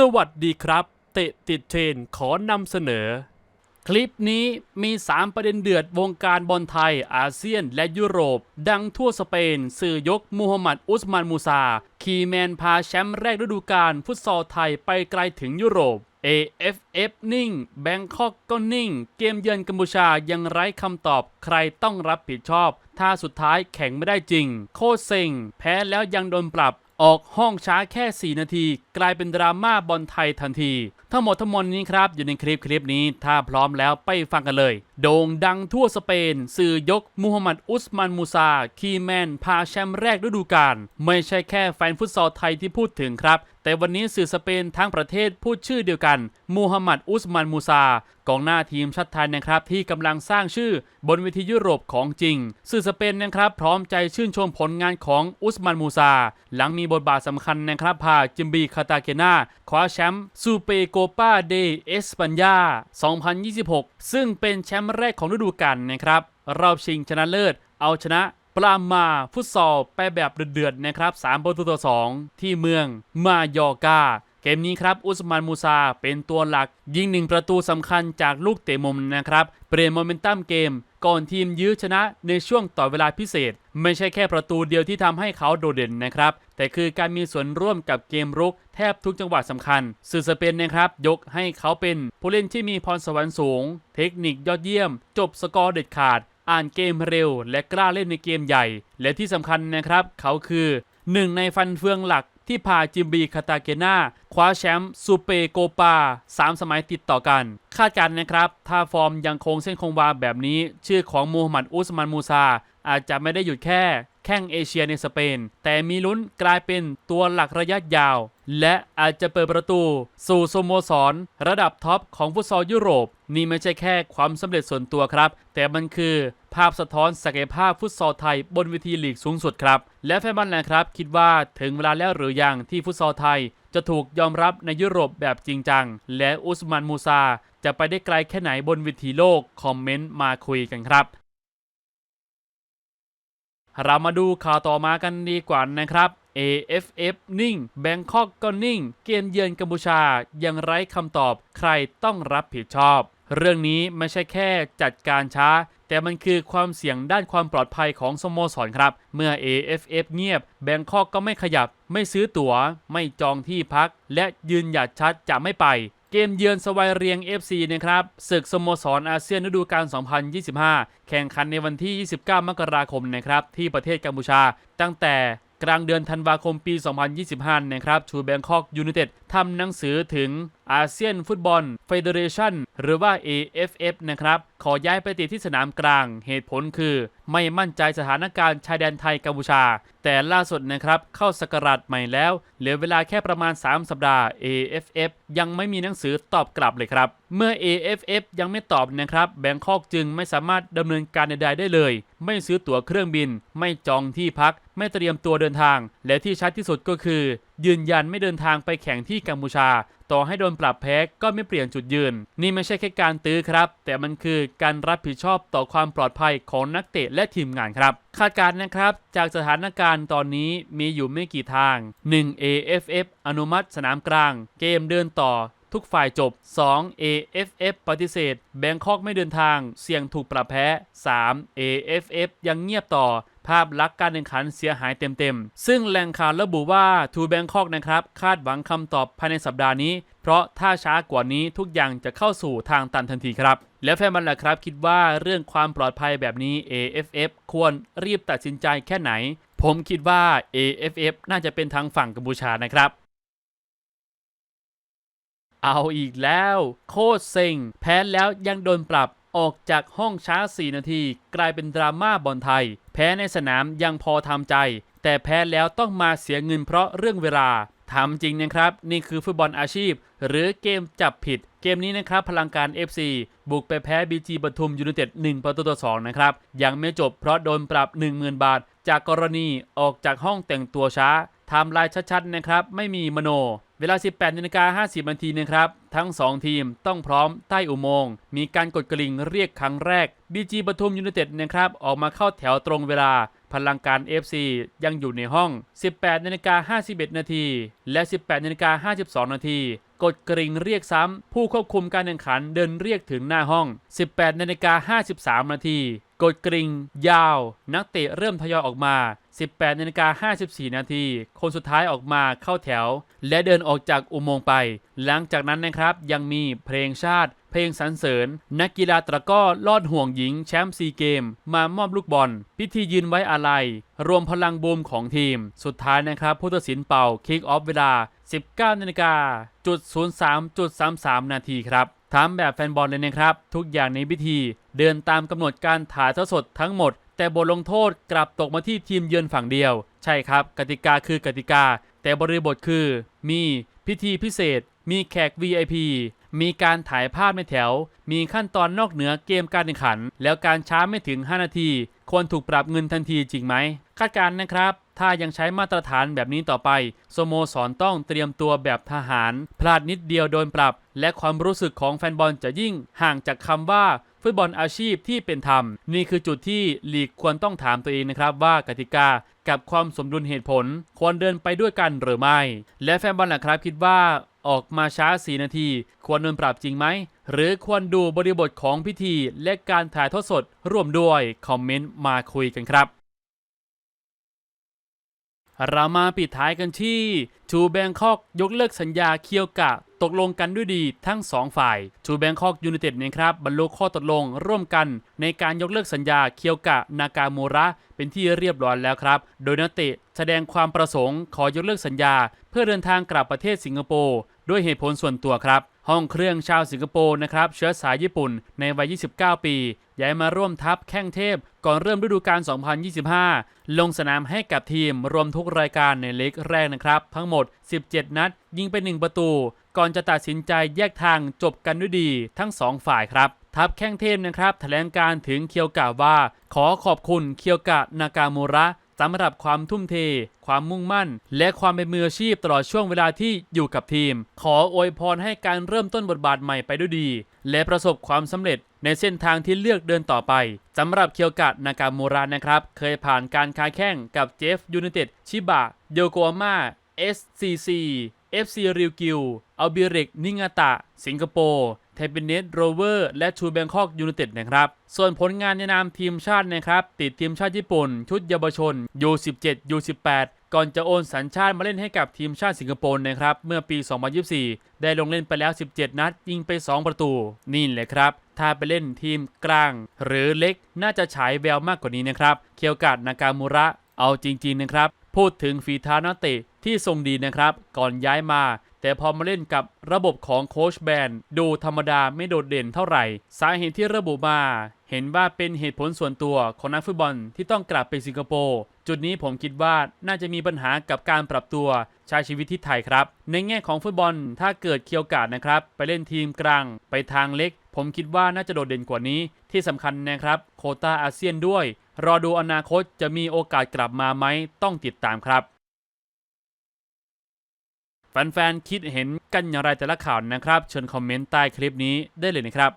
สวัสดีครับ เตะติดเทรนขอนำเสนอ คลิปนี้มี 3 ประเด็นเดือดวงการบอลไทย อาเซียน และยุโรป ดังทั่วสเปน สื่อยกมูฮัมหมัดอุสมานมูซา คีแมนพาแชมป์แรกฤดูกาลฟุตซอลไทยไปไกลถึงยุโรป AFF นิ่ง แบงคอกก็นิ่ง เกมเยือนกัมพูชายังไร้คำตอบใครต้องรับผิดชอบ ถ้าสุดท้ายแข่งไม่ได้จริง โคตรเซ็ง แพ้แล้วยังโดนปรับ ออกห้องช้าแค่ 4 นาที กลายเป็นดราม่าบอลไทยทันที ทั้งหมดทั้งมวลนี้ครับ อยู่ในคลิปคลิปนี้ ถ้าพร้อมแล้วไปฟังกันเลย โด่งดังทั่วสเปน สื่อยกมูฮัมหมัดอุสมานมูซา คีแมน พาแชมป์แรกฤดูกาลไม่ใช่แค่แฟนฟุตซอลไทยที่พูดถึงครับ แต่วันนี้สื่อสเปนทั้งประเทศพูดชื่อเดียวกันมูฮัมหมัดอุสมานมูซากองหน้าทีมชาติไทยนะครับที่กำลังสร้างชื่อบนเวทียุโรปของจริง สื่อสเปนนะครับพร้อมใจชื่นชมผลงานของอุสมานมูซา หลังมีบทบาทสำคัญนะครับพาจิมบีคาตาเกนาคว้าแชมป์ซูเปโกปาเดเอสปัญญา 2026 ซึ่งเป็นแชมป์แรกของฤดูกาลนะครับรอบชิงชนะเลิศ เอาชนะปรามาฟุตซอลไปแบบเดือดๆนะครับ3ประตูต่อ2ที่เมืองมายอร์กาเกมนี้ครับอุสมานมูซาเป็นตัวหลักยิงหนึ่งประตูสำคัญจากลูกเตะมุมนะครับ เปลี่ยนโมเมนตัมเกม ก่อนทีมยื้อชนะในช่วงต่อเวลาพิเศษ ไม่ใช่แค่ประตูเดียวที่ทำให้เขาโดดเด่นนะครับ แต่คือการมีส่วนร่วมกับเกมรุกแทบทุกจังหวะสำคัญ สื่อสเปนนะครับ ยกให้เขาเป็นผู้เล่นที่มีพรสวรรค์สูง เทคนิคยอดเยี่ยม จบสกอร์เด็ดขาด อ่านเกมเร็ว และกล้าเล่นในเกมใหญ่ และที่สำคัญนะครับ เขาคือหนึ่งในฟันเฟืองหลัก ที่พาจิมบีคาตาเกนาคว้าแชมป์ซูเปโกปา 3 สมัยติดต่อกัน คาดการณ์นะครับ ถ้าฟอร์มยังคงเส้นคงวาแบบนี้ ชื่อของมูฮัมหมัดอุสมานมูซา อาจจะไม่ได้หยุดแค่ แข่งเอเชียในสเปน แต่มีลุ้นกลายเป็นตัวหลักระยะยาว และอาจจะเปิดประตู สู่สโมสร ระดับท็อปของฟุตซอลยุโรป นี่ไม่ใช่แค่ความสำเร็จส่วนตัวครับ แต่มันคือภาพสะท้อนศักยภาพฟุตซอลไทยบนเวทีลีกสูงสุดครับ และแฟนบอลนะครับ คิดว่าถึงเวลาแล้วหรือยังที่ฟุตซอลไทย จะถูกยอมรับในยุโรปแบบจริงจัง และอุสมานมูซา จะไปได้ไกลแค่ไหนบนเวทีโลก คอมเมนต์มาคุยกันครับ เรามาดูข่าวต่อมากันดีกว่านะครับ AFF นิ่ง แบงคอกก็นิ่ง เกมเยือนกัมพูชายังไร้คำตอบ ใครต้องรับผิดชอบ เรื่องนี้ไม่ใช่แค่จัดการช้า แต่มันคือความเสี่ยงด้านความปลอดภัยของสโมสรครับ เมื่อ AFF เงียบ แบงคอกก็ไม่ขยับ ไม่ซื้อตั๋ว ไม่จองที่พัก และยืนหยัดชัดจะไม่ไป เกมเยือนสวายเรียง FC นะครับศึกสโมสรอาเซียนฤดูกาล 2025 แข่งขันในวันที่ 29 มกราคมนะครับที่ประเทศกัมพูชา ตั้งแต่กลางเดือนธันวาคมปี 2025 นะครับชูแบงคอกยูไนเต็ดทำหนังสือถึง อาเซียนฟุตบอลเฟเดเรชันหรือว่า AFF นะครับ ขอย้ายไปติดที่สนามกลาง เหตุผลคือ ไม่มั่นใจสถานการณ์ชายแดนไทยกัมพูชา แต่ล่าสุดนะครับ เข้าสกราชใหม่แล้ว เหลือเวลาแค่ประมาณ 3 สัปดาห์ AFF ยังไม่มีหนังสือตอบกลับเลยครับ เมื่อ AFF ยังไม่ตอบนะครับแบงคอกจึงไม่สามารถดำเนินการใดๆได้เลย ไม่ซื้อตั๋วเครื่องบิน ไม่จองที่พัก ไม่เตรียมตัวเดินทาง และที่ชัดที่สุดก็คือยืนยันไม่เดินทางไปแข่งที่กัมพูชา ต่อให้โดนปรับแพ้ก็ไม่เปลี่ยนจุดยืน นี่ไม่ใช่แค่การตื้อครับ แต่มันคือการรับผิดชอบต่อความปลอดภัยของนักเตะและทีมงานครับ คาดการณ์นะครับ จากสถานการณ์ตอนนี้มีอยู่ไม่กี่ทาง 1. AFF อนุมัติสนามกลาง เกมเดินต่อทุกฝ่ายจบ 2. AFF ปฏิเสธ แบงคอกไม่เดินทาง เสี่ยงถูกปรับแพ้ 3. AFF ยังเงียบต่อ ภาพลักษณ์การแข่งขันเสียหายเต็มๆ ซึ่งแหล่งข่าวระบุว่าทูแบงคอกนะครับ คาดหวังคำตอบภายในสัปดาห์นี้ เพราะถ้าช้ากว่านี้ทุกอย่างจะเข้าสู่ทางตันทันทีครับ แล้วแฟนบอลล่ะครับ คิดว่าเรื่องความปลอดภัยแบบนี้ AFF ควรรีบตัดสินใจแค่ไหน ผมคิดว่า AFF น่าจะเป็นทางฝั่งกัมพูชานะครับเอาอีกแล้ว โคตรเซ็ง แพ้แล้วยังโดนปรับ ออกจากห้องช้า 4 นาที กลายเป็นดราม่าบอลไทย แพ้ในสนามยังพอทำใจ แต่แพ้แล้วต้องมาเสียเงินเพราะเรื่องเวลาถามจริงนะครับ นี่คือฟุตบอลอาชีพ หรือเกมจับผิด เกมนี้นะครับ พลังการ FC บุกไปแพ้ BG ปทุมยูไนเต็ด1ประตูต่อ2นะครับ ยังไม่จบเพราะโดนปรับ 10,000 บาท จากกรณีออกจากห้องแต่งตัวช้า ไทม์ไลน์ชัดๆนะครับ ไม่มีมโน เวลา 18นาฬิกา50นาทีนะครับ ทั้ง 2 ทีมต้องพร้อมใต้อุโมงค์ มีการกดกริ่งเรียกครั้งแรก BG ปทุมยูไนเต็ดนะครับ ออกมาเข้าแถวตรงเวลา พลังการ FC ยังอยู่ในห้อง 18นาฬิกา51นาทีและ 18นาฬิกา52นาทีกดกริ่งเรียกซ้ำ ผู้ควบคุมการแข่งขันเดินเรียกถึงหน้าห้อง 18นาฬิกา53นาทีกดกริ่งยาว นักเตะเริ่มทยอยออกมา 18นาฬิกา54 นาที คนสุดท้ายออกมาเข้าแถว และเดินออกจากอุโมงค์ไป หลังจากนั้นนะครับยังมีเพลงชาติ เพลงสรรเสริญ นักกีฬาตะก้อลอดห่วงหญิงแชมป์ซีเกม มามอบลูกบอล พิธียืนไว้อาลัย รวมพลังบูมของทีม สุดท้ายนะครับผู้ตัดสินเป่าคิกออฟเวลา 19นาฬิกาจุด03จุด33 นาทีครับถามแบบแฟนบอลเลยนะครับ ทุกอย่างในพิธี เดินตามกำหนดการถ่ายทอดสดทั้งหมด แต่บทลงโทษกลับตกมาที่ทีมเยือนฝั่งเดียว ใช่ครับ กติกาคือกติกา แต่บริบทคือ มีพิธีพิเศษ มีแขก VIP มีการถ่ายภาพในแถว มีขั้นตอนนอกเหนือเกมการแข่งขัน แล้วการช้าไม่ถึง 5 นาที ควรถูกปรับเงินทันทีจริงไหม คาดการณ์นะครับ ถ้ายังใช้มาตรฐานแบบนี้ต่อไป สโมสรต้องเตรียมตัวแบบทหาร พลาดนิดเดียวโดนปรับ และความรู้สึกของแฟนบอลจะยิ่งห่างจากคำว่าฟุตบอลอาชีพที่เป็นธรรม นี่คือจุดที่ลีกควรต้องถามตัวเองนะครับว่ากติกากับความสมดุลเหตุผล ควรเดินไปด้วยกันหรือไม่ และแฟนบอลล่ะครับคิดว่าออกมาช้า 4 นาที ควรโดนปรับจริงไหม หรือควรดูบริบทของพิธีและการถ่ายทอดสดร่วมด้วย คอมเมนต์มาคุยกันครับ เรามาปิดท้ายกันที่ทูแบงคอกยกเลิกสัญญาเคียวกะ ตกลงกันด้วยดีทั้ง 2 ฝ่ายทูแบงคอกยู i นเต็ดนะครับบรรลุข้อตกลงร่วมกัน ในการยกเลิกสัญญาเคียวกะนากาโมระ เป็นที่เรียบร้อยแล้วครับ โดยนักเตะแสดงความประสงค์ขอยกเลิกสัญญา เพื่อเดินทางกลับประเทศสิงคโปร์ด้วยเหตุผลส่วนตัวครับ ห้องเครื่องชาวสิงคโปร์นะครับเชื้อสายญี่ปุ่นในวัย 29 ปี ย้ายมาร่วมทัพแข้งเทพ ก่อนเริ่มฤดูกาล 2025 ลงสนามให้กับทีมรวมทุกรายการในเล็กแรกนะครับ ทั้งหมด 17 นัด ยิงไป 1 ประตู ก่อนจะตัดสินใจแยกทางจบกันด้วยดีทั้ง 2 ฝ่ายครับทัพแข้งเทพนะครับแถลงการถึงเคียวกะว่า ขอขอบคุณเคียวกะนากาโมระ สำหรับความทุ่มเท ความมุ่งมั่น และความเป็นมืออาชีพตลอดช่วงเวลาที่อยู่กับทีม ขออวยพรให้การเริ่มต้นบทบาทใหม่ไปด้วยดี และประสบความสำเร็จในเส้นทางที่เลือกเดินต่อไปสำหรับเคียวกะนากาโมระนะครับ เคยผ่านการค้าแข่งกับเจฟยูไนเต็ดชิบะโยโกฮาม่า SCC FC ริวกิวอัลบิเรกนิงาตะ สิงคโปร์ เทเปเนสโรเวอร์และชูแบงคอกยูไนเต็ดนะครับ ส่วนผลงานในนามทีมชาตินะครับ ติดทีมชาติญี่ปุ่น ชุดเยาวชน U17 U18 ก่อนจะโอนสัญชาติมาเล่นให้กับทีมชาติสิงคโปร์นะครับ เมื่อปี 2024 ได้ลงเล่นไปแล้ว 17 นัด ยิงไป 2 ประตู นี่แหละครับ ถ้าไปเล่นทีมกลาง หรือเล็กน่าจะฉายแววมากกว่านี้นะครับเคียวกาดนากามูระเอาจริง ๆ นะครับ พูดถึงฝีเท้านักเตะที่ทรงดีนะครับ ก่อนย้ายมา แต่พอมาเล่นกับระบบของโคชแบนดูธรรมดาไม่โดดเด่นเท่าไหร่ สาเหตุที่ระบุมา เห็นว่าเป็นเหตุผลส่วนตัวของนักฟุตบอลที่ต้องกลับไปสิงคโปร์จุดนี้ผมคิดว่าน่าจะมีปัญหากับการปรับตัวใช้ชีวิตที่ไทยครับ ในแง่ของฟุตบอลถ้าเกิดเคียวกาดนะครับ ไปเล่นทีมกลาง ไปทางเล็ก ผมคิดว่าน่าจะโดดเด่นกว่านี้ ที่สำคัญนะครับ โคต้าอาเซียนด้วย รอดูอนาคตจะมีโอกาสกลับมาไหมต้องติดตามครับ แฟนๆคิดเห็นกันอย่างไรแต่ละข่าวนะครับเชิญคอมเมนต์ใต้คลิปนี้ได้เลยนะครับ